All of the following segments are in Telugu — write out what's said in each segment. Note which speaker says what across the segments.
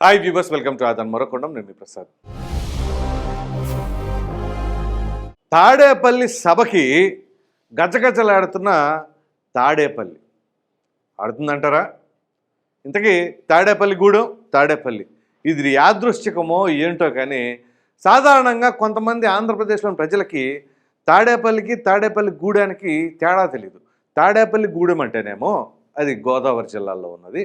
Speaker 1: హాయ్ వ్యూవర్స్ వెల్కమ్ టు ఆదన్ మరొకొండం నేను ప్రసాద్ తాడేపల్లి సభకి గజగజలాడుతున్న తాడేపల్లి. ఆడుతుందంటారా? ఇంతకీ తాడేపల్లి గూడెం తాడేపల్లి. ఇది యాదృశ్చికమో ఏంటో కానీ సాధారణంగా కొంతమంది ఆంధ్రప్రదేశ్లోని ప్రజలకి తాడేపల్లికి తాడేపల్లి గూడెనికి తేడా తెలియదు తాడేపల్లి గూడెం అంటేనేమో అది గోదావరి జిల్లాలో ఉన్నది.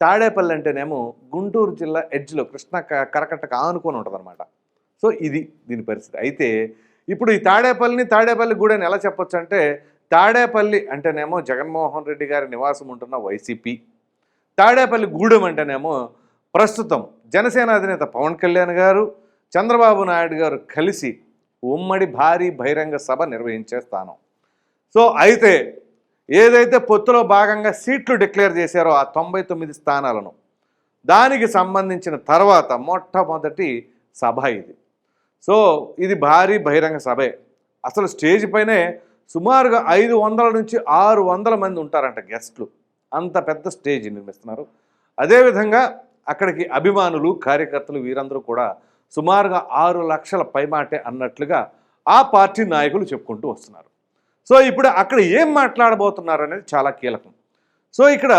Speaker 1: తాడేపల్లి అంటేనేమో గుంటూరు జిల్లా ఎడ్జ్లో కృష్ణ క- కరకట్టకు ఆనుకొని ఉంటుంది సో ఇది దీని పరిస్థితి. అయితే ఇప్పుడు ఈ తాడేపల్లిని తాడేపల్లి గూడని ఎలా చెప్పొచ్చు అంటే తాడేపల్లి అంటేనేమో జగన్మోహన్ రెడ్డి గారి నివాసం ఉంటున్న వైసీపీ. తాడేపల్లి గూడెం అంటేనేమో ప్రస్తుతం జనసేన అధినేత పవన్ కళ్యాణ్ గారు చంద్రబాబు నాయుడు గారు కలిసి ఉమ్మడి భారీ బహిరంగ సభ నిర్వహించే స్థానం. సో అయితే ఏదైతే పొత్తులో భాగంగా సీట్లు డిక్లేర్ చేశారో ఆ తొంభై తొమ్మిది స్థానాలను దానికి సంబంధించిన తర్వాత మొట్టమొదటి సభ ఇది. సో ఇది భారీ బహిరంగ సభే. అసలు స్టేజ్ పైనే సుమారుగా ఐదు వందల నుంచి ఆరు వందల మంది ఉంటారంట గెస్ట్లు. అంత పెద్ద స్టేజ్ నిర్మిస్తున్నారు. అదేవిధంగా అక్కడికి అభిమానులు కార్యకర్తలు వీరందరూ కూడా సుమారుగా ఆరు లక్షల పైమాటే అన్నట్లుగా ఆ పార్టీ నాయకులు చెప్పుకుంటూ వస్తున్నారు. సో ఇప్పుడు అక్కడ ఏం మాట్లాడబోతున్నారు అనేది చాలా కీలకం. సో ఇక్కడ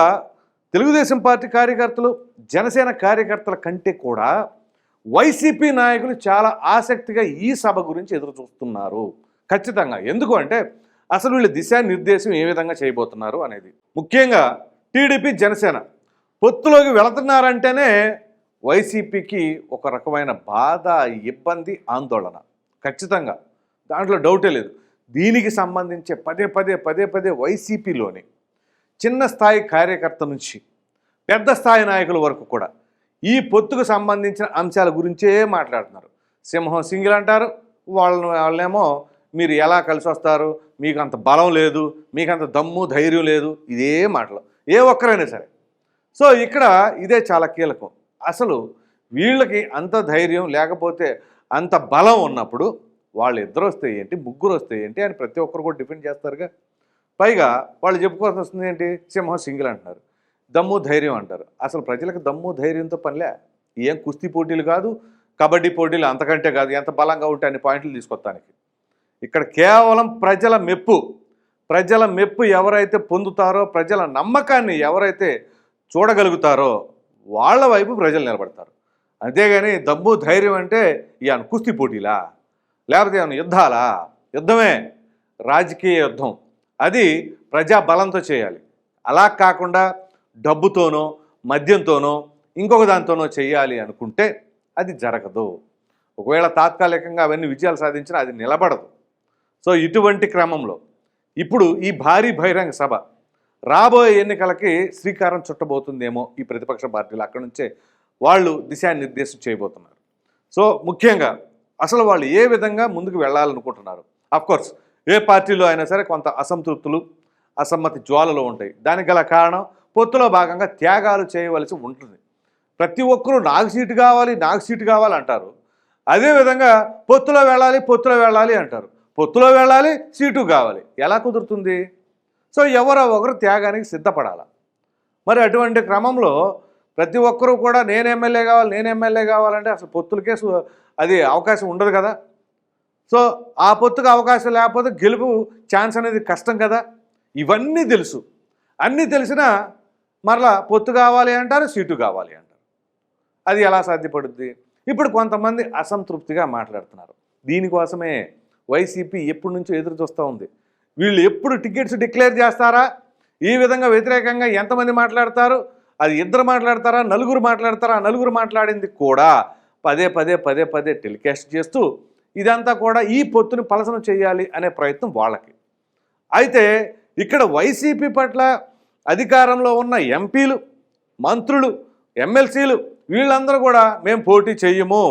Speaker 1: తెలుగుదేశం పార్టీ కార్యకర్తలు జనసేన కార్యకర్తల కంటే కూడా వైసీపీ నాయకులు చాలా ఆసక్తిగా ఈ సభ గురించి ఎదురు చూస్తున్నారు. ఖచ్చితంగా. ఎందుకు అంటే అసలు వీళ్ళ దిశానిర్దేశం ఏ విధంగా చేయబోతున్నారు అనేది. ముఖ్యంగా టీడీపీ జనసేన పొత్తులోకి వెళుతున్నారంటేనే వైసీపీకి ఒక రకమైన బాధ ఇబ్బంది ఆందోళన. ఖచ్చితంగా. దాంట్లో డౌటే లేదు. దీనికి సంబంధించే పదే పదే పదే పదే వైసీపీలోని చిన్న స్థాయి కార్యకర్త నుంచి పెద్ద స్థాయి నాయకుల వరకు కూడా ఈ పొత్తుకు సంబంధించిన అంశాల గురించే మాట్లాడుతున్నారు. సింహం సింగిల్ అంటారు. వాళ్ళని వాళ్ళేమో మీరు ఎలా కలిసి వస్తారు? మీకు అంత బలం లేదు. మీకు అంత దమ్ము ధైర్యం లేదు. ఇదే మాటలు. ఏ ఒక్కరైనా సరే. సో ఇక్కడ ఇదే చాలా కీలకం. అసలు వీళ్ళకి అంత ధైర్యం లేకపోతే అంత బలం ఉన్నప్పుడు వాళ్ళు ఇద్దరు వస్తే ఏంటి? ముగ్గురు వస్తే ఏంటి? అని ప్రతి ఒక్కరు కూడా డిఫెండ్ చేస్తారుగా. పైగా వాళ్ళు చెప్పుకోవాల్సి వస్తుంది ఏంటి? సింహం సింగిల్ అంటున్నారు. దమ్ము ధైర్యం అంటారు. అసలు ప్రజలకు దమ్ము ధైర్యంతో పనిలే. ఏం కుస్తీ పోటీలు కాదు కబడ్డీ పోటీలు అంతకంటే కాదు. ఎంత బలంగా ఉంటే అన్ని పాయింట్లు తీసుకొస్తానికి. ఇక్కడ కేవలం ప్రజల మెప్పు. ప్రజల మెప్పు ఎవరైతే పొందుతారో ప్రజల నమ్మకాన్ని ఎవరైతే చూడగలుగుతారో వాళ్ళ వైపు ప్రజలు నిలబడతారు. అంతేగాని దమ్ము ధైర్యం అంటే ఇక కుస్తీ పోటీలా? లేకపోతే ఏమైనా యుద్ధాలా? యుద్ధమే రాజకీయ యుద్ధం. అది ప్రజా బలంతో చేయాలి. అలా కాకుండా డబ్బుతోనో మద్యంతోనో ఇంకొక దాంతోనో చేయాలి అనుకుంటే అది జరగదు. ఒకవేళ తాత్కాలికంగా అవన్నీ విజయాలు సాధించినా అది నిలబడదు. సో ఇటువంటి క్రమంలో ఇప్పుడు ఈ భారీ బహిరంగ సభ రాబోయే ఎన్నికలకి శ్రీకారం చుట్టబోతుందేమో ఈ ప్రతిపక్ష పార్టీలు అక్కడి నుంచే వాళ్ళు దిశానిర్దేశం చేయబోతున్నారు. సో ముఖ్యంగా అసలు వాళ్ళు ఏ విధంగా ముందుకు వెళ్ళాలనుకుంటున్నారు? కోర్స్ ఏ పార్టీలో అయినా సరే కొంత అసంతృప్తులు అసమ్మతి జ్వాలలు ఉంటాయి. దానికి గల కారణం పొత్తులో భాగంగా త్యాగాలు చేయవలసి ఉంటుంది. ప్రతి ఒక్కరూ నాకు సీటు కావాలి నాకు సీటు కావాలి అంటారు. అదేవిధంగా పొత్తులో వెళ్ళాలి పొత్తులో వెళ్ళాలి అంటారు. పొత్తులో వెళ్ళాలి సీటు కావాలి. ఎలా కుదురుతుంది? సో ఎవరో ఒకరు త్యాగానికి సిద్ధపడాలి. మరి అటువంటి క్రమంలో ప్రతి ఒక్కరూ కూడా నేను ఎమ్మెల్యే కావాలి నేను ఎమ్మెల్యే కావాలంటే అసలు పొత్తులకే అది అవకాశం ఉండదు కదా. సో ఆ పొత్తుకు అవకాశం లేకపోతే గెలుపు ఛాన్స్ అనేది కష్టం కదా. ఇవన్నీ తెలుసు. అన్నీ తెలిసినా మరలా పొత్తు కావాలి అంటారు సీటు కావాలి అంటారు. అది ఎలా సాధ్యపడుద్ది? ఇప్పుడు కొంతమంది అసంతృప్తిగా మాట్లాడుతున్నారు. దీనికోసమే వైసీపీ ఎప్పటి నుంచో ఎదురు చూస్తూ ఉంది. వీళ్ళు ఎప్పుడు టికెట్స్ డిక్లేర్ చేస్తారా? ఈ విధంగా వ్యతిరేకంగా ఎంతమంది మాట్లాడతారు? అది ఇద్దరు మాట్లాడతారా? నలుగురు మాట్లాడతారా? నలుగురు మాట్లాడింది కూడా పదే పదే పదే పదే టెలికాస్ట్ చేస్తూ ఇదంతా కూడా ఈ పొత్తుని పలసన చేయాలి అనే ప్రయత్నం వాళ్ళకి. అయితే ఇక్కడ వైసీపీ పట్ల అధికారంలో ఉన్న ఎంపీలు మంత్రులు ఎమ్మెల్సీలు వీళ్ళందరూ కూడా మేము పోటీ చేయము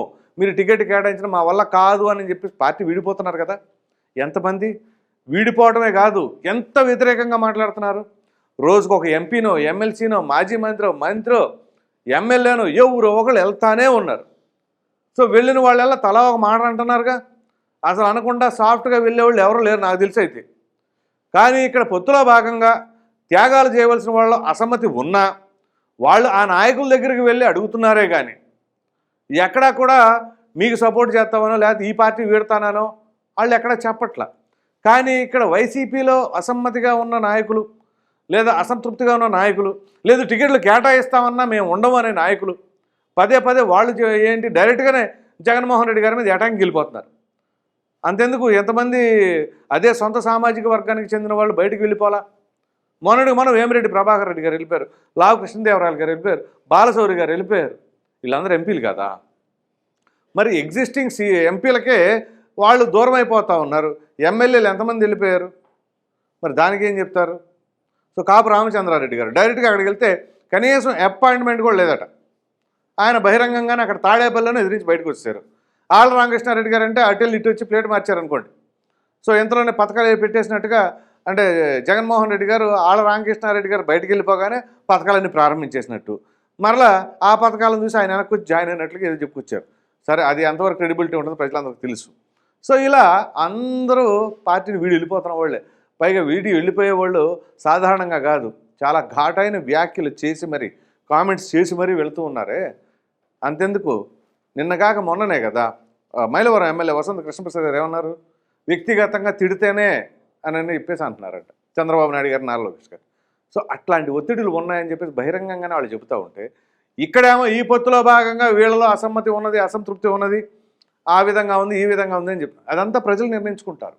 Speaker 1: మీరు టికెట్ కేటాయించడం మా వల్ల కాదు అని చెప్పి పార్టీ విడిపోతున్నారు కదా. ఎంతమంది? వీడిపోవడమే కాదు ఎంత వ్యతిరేకంగా మాట్లాడుతున్నారు? రోజుకు ఒక ఎంపీనో ఎమ్మెల్సీనో మాజీ మంత్రో మంత్రో ఎమ్మెల్యేనో ఎవరో ఒకళ్ళు వెళ్తానే ఉన్నారు. సో వెళ్ళిన వాళ్ళెల్లా తలా ఒక మాట అంటున్నారుగా? అసలు అనకుండా సాఫ్ట్గా వెళ్ళేవాళ్ళు ఎవరు లేరు నాకు తెలిసి అయితే. కానీ ఇక్కడ పొత్తులో భాగంగా త్యాగాలు చేయవలసిన వాళ్ళు అసమ్మతి ఉన్నా వాళ్ళు ఆ నాయకుల దగ్గరికి వెళ్ళి అడుగుతున్నారే కానీ ఎక్కడా కూడా మీకు సపోర్ట్ చేస్తామనో లేకపోతే ఈ పార్టీ వీడతానో వాళ్ళు ఎక్కడా చెప్పట్లా. కానీ ఇక్కడ వైసీపీలో అసమ్మతిగా ఉన్న నాయకులు లేదా అసంతృప్తిగా ఉన్న నాయకులు లేదు టికెట్లు కేటాయిస్తామన్నా మేము ఉండము అనే నాయకులు. పదే పదే వాళ్ళు ఏంటి డైరెక్ట్గానే జగన్మోహన్ రెడ్డి గారి మీద ఎటాంకి వెళ్ళిపోతున్నారు అంతెందుకు? ఎంతమంది అదే సొంత సామాజిక వర్గానికి చెందిన వాళ్ళు బయటకు వెళ్ళిపోలా మొన్నటి మనం వేమిరెడ్డి ప్రభాకర్ రెడ్డి గారు వెళ్ళిపోయారు. లావు కృష్ణదేవరాయలు గారు వెళ్ళిపోయారు. బాలశౌరి గారు వెళ్ళిపోయారు. వీళ్ళందరూ ఎంపీలు కదా? మరి ఎగ్జిస్టింగ్ సి ఎంపీలకే వాళ్ళు దూరం అయిపోతూ ఉన్నారు. ఎమ్మెల్యేలు ఎంతమంది వెళ్ళిపోయారు? మరి దానికి ఏం చెప్తారు? సో కాపు రామచంద్రారెడ్డి గారు. డైరెక్ట్గా అక్కడికి వెళ్తే కనీసం అపాయింట్మెంట్ కూడా లేదట. ఆయన బహిరంగంగానే అక్కడ తాడేపల్లిలోనే ఎదిరించి బయటకు వచ్చారు ఆళ్ళ రామకృష్ణారెడ్డి గారు అంటే అటు ఇటు వచ్చి ప్లేట్ మార్చారనుకోండి. సో ఇంతలోనే పథకాలు పెట్టేసినట్టుగా అంటే జగన్మోహన్ రెడ్డి గారు ఆళ్ళ రామకృష్ణారెడ్డి గారు బయటికి వెళ్ళిపోగానే పథకాలన్నీ ప్రారంభించేసినట్టు. మరలా ఆ పథకాలను చూసి ఆయన వెనక్కి జాయిన్ అయినట్లుగా ఏదో చెప్పుకొచ్చారు. సరే అది ఎంతవరకు క్రెడిబిలిటీ ఉంటుందో ప్రజలందరికీ తెలుసు. సో ఇలా అందరూ పార్టీని వీడు వెళ్ళిపోతున్న వాళ్ళే. పైగా వీడియో వెళ్ళిపోయే వాళ్ళు సాధారణంగా కాదు. చాలా ఘాటైన వ్యాఖ్యలు చేసి మరి కామెంట్స్ చేసి మరీ వెళుతూ ఉన్నారే. అంతెందుకు? నిన్నగాక మొన్ననే కదా. మైలవరం ఎమ్మెల్యే వసంత కృష్ణప్రసాద్ గారు ఏమన్నారు? వ్యక్తిగతంగా తిడితేనే అని చెప్పేసి అంటున్నారంట. చంద్రబాబు నాయుడు గారు నారా లోకేష్ గారు. సో అట్లాంటి ఒత్తిడులు ఉన్నాయని చెప్పేసి బహిరంగంగానే వాళ్ళు చెబుతూ ఉంటే ఇక్కడేమో ఈ పొత్తులో భాగంగా వీళ్ళలో అసమ్మతి ఉన్నది అసంతృప్తి ఉన్నది ఆ విధంగా ఉంది ఈ విధంగా ఉంది అని చెప్పి అదంతా ప్రజలు నిర్ణయించుకుంటారు.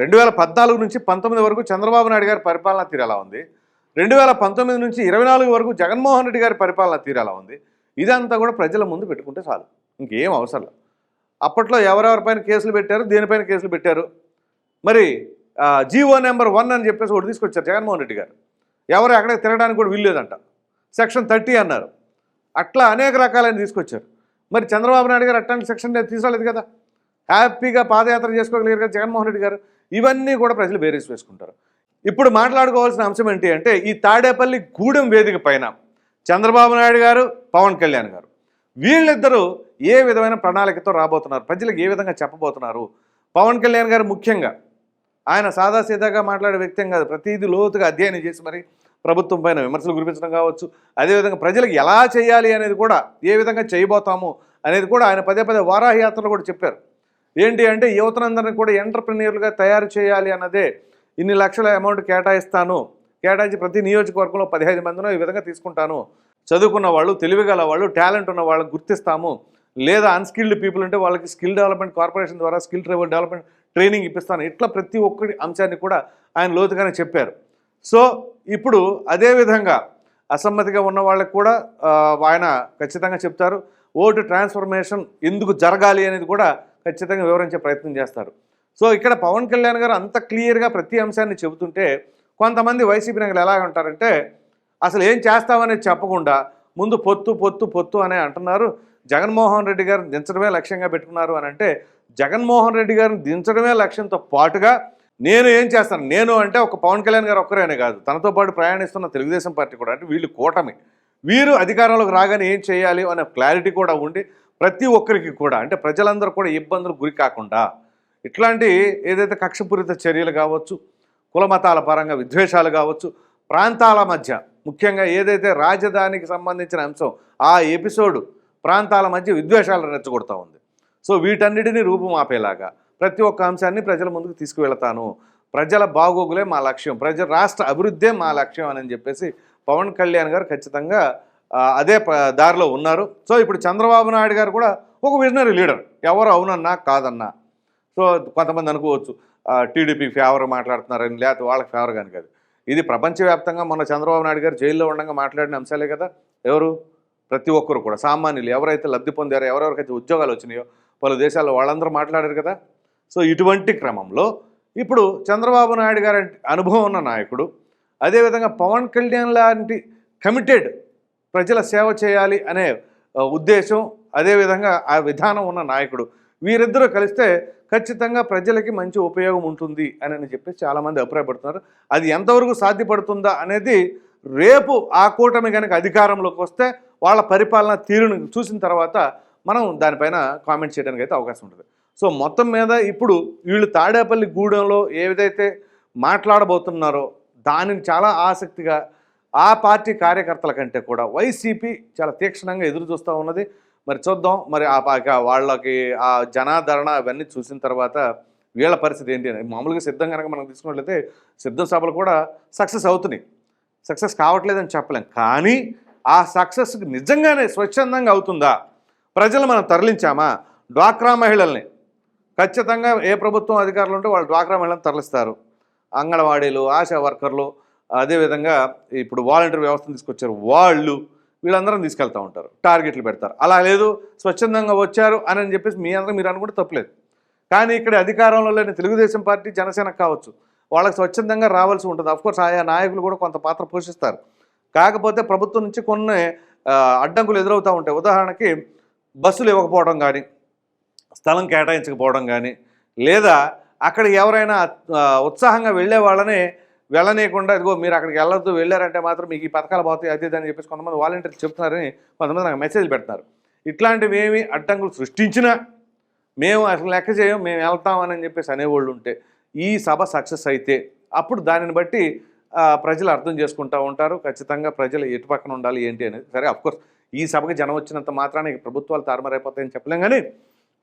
Speaker 1: రెండు వేల పద్నాలుగు నుంచి పంతొమ్మిది వరకు చంద్రబాబు నాయుడు గారి పరిపాలన తీరు ఎలా ఉంది? రెండు వేల పంతొమ్మిది నుంచి ఇరవై నాలుగు వరకు జగన్మోహన్ రెడ్డి గారి పరిపాలన తీరు ఎలా ఉంది? ఇదంతా కూడా ప్రజల ముందు పెట్టుకుంటే చాలు. ఇంకేం అవసరం లేదు. అప్పట్లో ఎవరెవరిపైన కేసులు పెట్టారు? దేనిపైన కేసులు పెట్టారు? మరి జీవో నెంబర్ వన్ అని చెప్పేసి ఒకటి తీసుకొచ్చారు జగన్మోహన్ రెడ్డి గారు. ఎవరు ఎక్కడ తిరగడానికి కూడా వీల్లేదంట. సెక్షన్ థర్టీ అన్నారు. అట్లా అనేక రకాలైన తీసుకొచ్చారు. మరి చంద్రబాబు నాయుడు గారు అట్లాంటి సెక్షన్ తీసుకురాలేదు కదా. హ్యాపీగా పాదయాత్ర చేసుకోగలిగారు కదా జగన్మోహన్ రెడ్డి గారు. ఇవన్నీ కూడా ప్రజలు బేరీస్ వేసుకుంటారు. ఇప్పుడు మాట్లాడుకోవాల్సిన అంశం ఏంటి అంటే ఈ తాడేపల్లి గూడెం వేదిక పైన చంద్రబాబు నాయుడు గారు పవన్ కళ్యాణ్ గారు వీళ్ళిద్దరూ ఏ విధమైన ప్రణాళికతో రాబోతున్నారు? ప్రజలకు ఏ విధంగా చెప్పబోతున్నారు? పవన్ కళ్యాణ్ గారు ముఖ్యంగా ఆయన సాదాసీదాగా మాట్లాడే వ్యక్తి కాదు ప్రతిదీ లోతుగా అధ్యయనం చేసి మరి ప్రభుత్వం పైన విమర్శలు కురిపించడం కావచ్చు. అదేవిధంగా ప్రజలకు ఎలా చేయాలి అనేది కూడా ఏ విధంగా చేయబోతాము అనేది కూడా ఆయన పదే పదే వారాహ్యాత్రలో కూడా చెప్పారు. ఏంటి అంటే యువతనందరినీ కూడా ఎంటర్ప్రెన్యూర్లుగా తయారు చేయాలి అన్నదే ఇన్ని లక్షల అమౌంట్ కేటాయిస్తాను కేటాయించి ప్రతి నియోజకవర్గంలో పదిహేను మందినో ఈ విధంగా తీసుకుంటాను. చదువుకున్న వాళ్ళు తెలివిగల వాళ్ళు టాలెంట్ ఉన్న వాళ్ళని గుర్తిస్తాము. లేదా అన్స్కిల్డ్ పీపుల్ ఉంటే వాళ్ళకి స్కిల్ డెవలప్మెంట్ కార్పొరేషన్ ద్వారా స్కిల్ డెవలప్మెంట్ ట్రైనింగ్ ఇప్పిస్తాను. ఇట్లా ప్రతి ఒక్కటి అంశాన్ని కూడా ఆయన లోతుగానే చెప్పారు. సో ఇప్పుడు అదేవిధంగా అసమ్మతిగా ఉన్న వాళ్ళకి కూడా ఆయన ఖచ్చితంగా చెప్తారు. ఓటు ట్రాన్స్ఫర్మేషన్ ఎందుకు జరగాలి అనేది కూడా ఖచ్చితంగా వివరించే ప్రయత్నం చేస్తారు. సో ఇక్కడ పవన్ కళ్యాణ్ గారు అంత క్లియర్గా ప్రతి అంశాన్ని చెబుతుంటే కొంతమంది వైసీపీ నాయకులు ఎలా ఉంటారంటే అసలు ఏం చేస్తామనేది చెప్పకుండా ముందు పొత్తు పొత్తు పొత్తు అనే అంటున్నారు. జగన్మోహన్ రెడ్డి గారిని దించడమే లక్ష్యంగా పెట్టుకున్నారు అని అంటే జగన్మోహన్ రెడ్డి గారిని దించడమే లక్ష్యంతో పాటుగా నేను ఏం చేస్తాను? నేను అంటే ఒక పవన్ కళ్యాణ్ గారు ఒక్కరేనే కాదు. తనతో పాటు ప్రయాణిస్తున్న తెలుగుదేశం పార్టీ కూడా. అంటే వీళ్ళు కూటమి. వీరు అధికారంలోకి రాగానే ఏం చేయాలి అనే క్లారిటీ కూడా ఉండి ప్రతి ఒక్కరికి కూడా అంటే ప్రజలందరూ కూడా ఇబ్బందులు గురి కాకుండా ఇట్లాంటి ఏదైతే కక్షపూరిత చర్యలు కావచ్చు కుల మతాల పరంగా విద్వేషాలు కావచ్చు ప్రాంతాల మధ్య ముఖ్యంగా ఏదైతే రాజధానికి సంబంధించిన అంశం ఆ ఎపిసోడ్ ప్రాంతాల మధ్య విద్వేషాలు రెచ్చగొడతా ఉంది. సో వీటన్నిటిని రూపుమాపేలాగా ప్రతి ఒక్క అంశాన్ని ప్రజల ముందుకు తీసుకువెళతాను. ప్రజల బాగోగులే మా లక్ష్యం ప్రజల రాష్ట్ర అభివృద్ధే మా లక్ష్యం అని చెప్పేసి పవన్ కళ్యాణ్ గారు ఖచ్చితంగా అదే ప- దారిలో ఉన్నారు. సో ఇప్పుడు చంద్రబాబు నాయుడు గారు కూడా ఒక విజనరీ లీడర్. ఎవరు అవునన్నా కాదన్నా. సో కొంతమంది అనుకోవచ్చు టీడీపీ ఫేవర్ మాట్లాడుతున్నారని లేకపోతే వాళ్ళకి ఫేవర్ కానీ కాదు. ఇది ప్రపంచవ్యాప్తంగా మొన్న చంద్రబాబు నాయుడు గారు జైల్లో ఉండగా మాట్లాడిన అంశాలే కదా. ఎవరు? ప్రతి ఒక్కరు కూడా. సామాన్యులు ఎవరైతే లబ్ధి పొందారో ఎవరెవరికైతే ఉద్యోగాలు వచ్చినాయో పలు దేశాల్లో వాళ్ళందరూ మాట్లాడారు కదా. సో ఇటువంటి క్రమంలో ఇప్పుడు చంద్రబాబు నాయుడు గారి అనుభవం ఉన్న నాయకుడు అదేవిధంగా పవన్ కళ్యాణ్ లాంటి కమిటెడ్ ప్రజల సేవ చేయాలి అనే ఉద్దేశం అదేవిధంగా ఆ విధానం ఉన్న నాయకుడు. వీరిద్దరూ కలిస్తే ఖచ్చితంగా ప్రజలకి మంచి ఉపయోగం ఉంటుంది అని అని చెప్పి చాలామంది అభిప్రాయపడుతున్నారు. అది ఎంతవరకు సాధ్యపడుతుందా అనేది రేపు ఆ కూటమి కనుక అధికారంలోకి వస్తే వాళ్ళ పరిపాలన తీరును చూసిన తర్వాత మనం దానిపైన కామెంట్ చేయడానికి అయితే అవకాశం ఉంటుంది. సో మొత్తం మీద ఇప్పుడు వీళ్ళు తాడేపల్లి గూడెంలో ఏదైతే మాట్లాడబోతున్నారో దానిని చాలా ఆసక్తిగా ఆ పార్టీ కార్యకర్తల కంటే కూడా వైసీపీ చాలా తీక్షణంగా ఎదురు చూస్తూ ఉన్నది. మరి చూద్దాం. మరి ఆ వాళ్ళకి ఆ జనాదరణ అవన్నీ చూసిన తర్వాత వీళ్ళ పరిస్థితి ఏంటి అని. మామూలుగా సిద్ధం కనుక మనం తీసుకున్నట్లయితే సిద్ధం సభలు కూడా సక్సెస్ అవుతున్నాయి. సక్సెస్ కావట్లేదని చెప్పలేం. కానీ ఆ సక్సెస్ నిజంగానే స్వచ్ఛందంగా అవుతుందా? ప్రజలు మనం తరలించామా? డ్వాక్రా మహిళల్ని. ఖచ్చితంగా ఏ ప్రభుత్వం అధికారులు ఉంటే వాళ్ళు డ్వాక్రా మహిళలను తరలిస్తారు. అంగన్వాడీలు ఆశా వర్కర్లు అదేవిధంగా ఇప్పుడు వాలంటీర్ వ్యవస్థను తీసుకొచ్చారు. వాళ్ళు వీళ్ళందరం తీసుకెళ్తూ ఉంటారు. టార్గెట్లు పెడతారు. అలా లేదు స్వచ్ఛందంగా వచ్చారు అని అని చెప్పేసి మీ అందరూ మీరు అనుకుంటే తప్పలేదు. కానీ ఇక్కడ అధికారంలో లేని తెలుగుదేశం పార్టీ జనసేన కావచ్చు. వాళ్ళకి స్వచ్ఛందంగా రావాల్సి ఉంటుంది. అఫ్కోర్స్ ఆయా నాయకులు కూడా కొంత పాత్ర పోషిస్తారు. కాకపోతే ప్రభుత్వం నుంచి కొన్ని అడ్డంకులు ఎదురవుతూ ఉంటాయి. ఉదాహరణకి బస్సులు ఇవ్వకపోవడం కానీ స్థలం కేటాయించకపోవడం కానీ లేదా అక్కడ ఎవరైనా ఉత్సాహంగా వెళ్ళే వాళ్ళని వెళ్ళనీయకుండా ఇదిగో మీరు అక్కడికి వెళ్ళొద్దు వెళ్ళారంటే మాత్రం మీకు ఈ పథకాలు పోతాయి అది అని చెప్పేసి కొంతమంది వాలంటీర్లు చెప్తున్నారని కొంతమంది నాకు మెసేజ్ పెడుతున్నారు. ఇట్లాంటివి ఏమి అడ్డంకులు సృష్టించినా మేము అసలు లెక్క చేయం మేము వెళ్తామని చెప్పేసి అనేవాళ్ళు ఉంటే ఈ సభ సక్సెస్ అయితే అప్పుడు దానిని బట్టి ప్రజలు అర్థం చేసుకుంటూ ఉంటారు. ఖచ్చితంగా ప్రజలు ఎటు పక్కన ఉండాలి ఏంటి అనేది సరే అఫ్కోర్స్ ఈ సభకి జనం వచ్చినంత మాత్రాన ప్రభుత్వాలు తారుమారైపోతాయని చెప్పలేం కానీ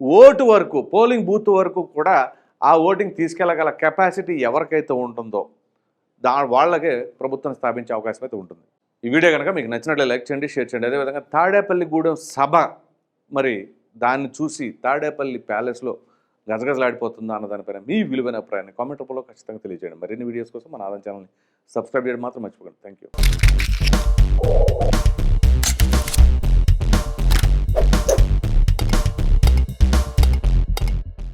Speaker 1: ఓటు వరకు పోలింగ్ బూత్ వరకు కూడా ఆ ఓటింగ్ తీసుకెళ్ళగల కెపాసిటీ ఎవరికైతే ఉంటుందో దా వాళ్ళకే ప్రభుత్వం స్థాపించే అవకాశం అయితే ఉంటుంది. ఈ వీడియో కనుక మీకు నచ్చినట్లే లైక్ చేయండి షేర్ చేయండి. అదేవిధంగా తాడేపల్లిగూడెం సభ మరి దాన్ని చూసి తాడేపల్లి ప్యాలెస్లో గజగజలాడిపోతుందా అన్న దానిపైన మీ విలువైన అభిప్రాయాన్ని కామెంట్ రూపంలో ఖచ్చితంగా తెలియజేయండి. మరిన్ని వీడియోస్ కోసం మన ఆదాయం ఛానల్ని సబ్స్క్రైబ్ చేయడం మాత్రం మర్చిపోకండి. Thank you